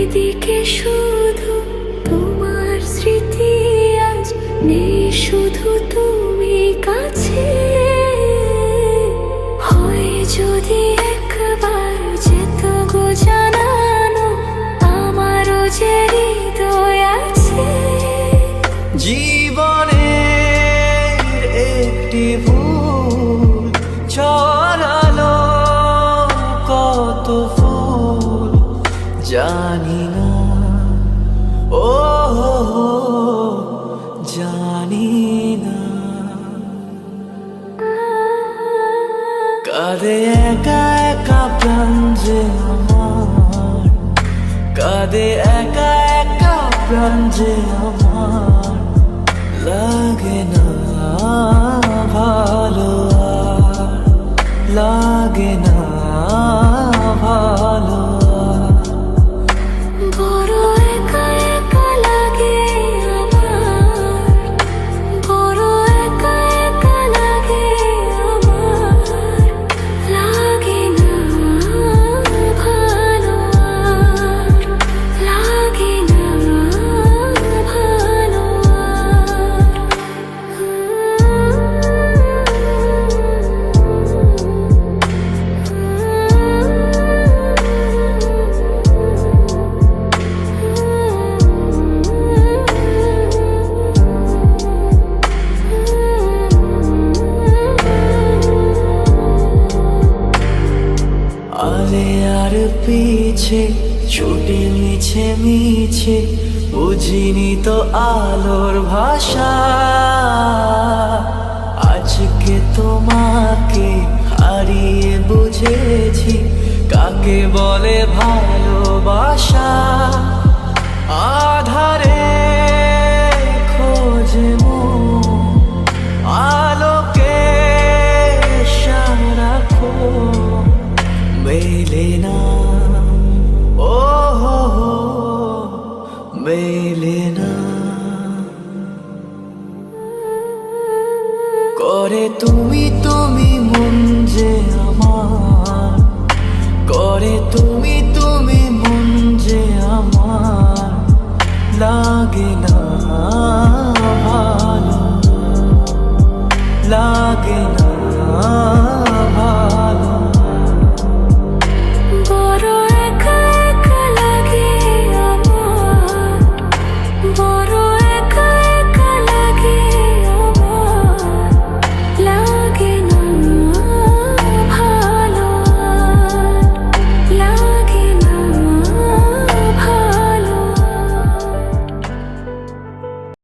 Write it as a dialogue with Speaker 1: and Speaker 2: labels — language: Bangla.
Speaker 1: চারিদিকে শুধু তোমার স্মৃতি, আজ নেই শুধু তুমি কাছে। হয় যদি একবার যেত গো জানানো, আমারও যে হৃদয় আছে।
Speaker 2: জীবনে একটি ভুল চলালো কত ফুল, জানি কাঁদে একা একা প্রাণ যে আমার। কাঁদে একা একা প্রাণ আমার। লাগে না আলে আর পিছে ছুটি মিছে মিছে, বুঝিনি তো আলোর ভাষা। আজকে তোমাকে হারিয়ে বুঝেছি, কাকে বলে ভালোবাসা? করে তুমি তুমি মন যে আমার। করে তুমি তুমি মন যে আমার। লাগে না।